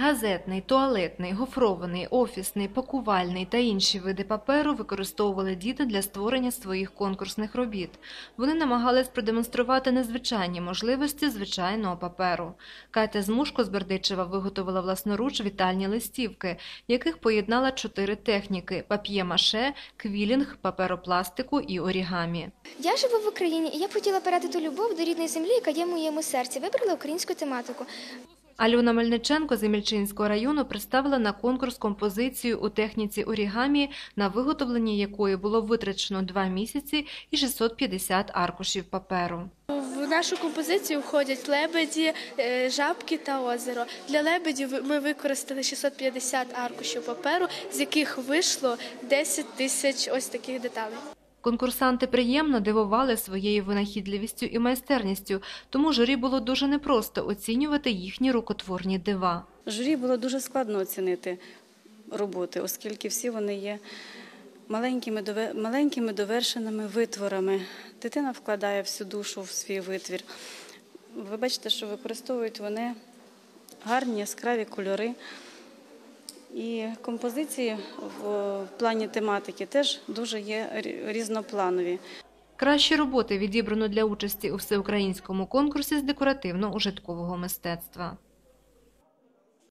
Газетний, туалетний, гофрований, офісний, пакувальний та інші види паперу використовували діти для створення своїх конкурсних робіт. Вони намагались продемонструвати незвичайні можливості звичайного паперу. Катя Змушко з Бердичева виготовила власноруч вітальні листівки, яких поєднала чотири техніки: пап'є-маше, квілінг, паперопластику і орігамі. Я живу в Україні, і я хотіла передати любов до рідної землі, яка є в моєму серці. Вибрала українську тематику. Альона Мельниченко з Емільчинського району представила на конкурс композицію у техніці орігамі, на виготовлення якої було витрачено два місяці і 650 аркушів паперу. В нашу композицію входять лебеді, е, жабки та озеро. Для лебедів ми використали 650 аркушів паперу, з яких вийшло 10 тисяч ось таких деталей. Конкурсанти приємно дивували своєю винахідливістю і майстерністю, тому журі було дуже непросто оцінювати їхні рукотворні дива. Журі було дуже складно оцінити роботи, оскільки всі вони є маленькими, маленькими довершеними витворами. Дитина вкладає всю душу в свій витвір. Ви бачите, що використовують вони гарні яскраві кольори. І композиції в плані тематики теж дуже є різнопланові. Кращі роботи відібрано для участі у всеукраїнському конкурсі з декоративно-ужиткового мистецтва.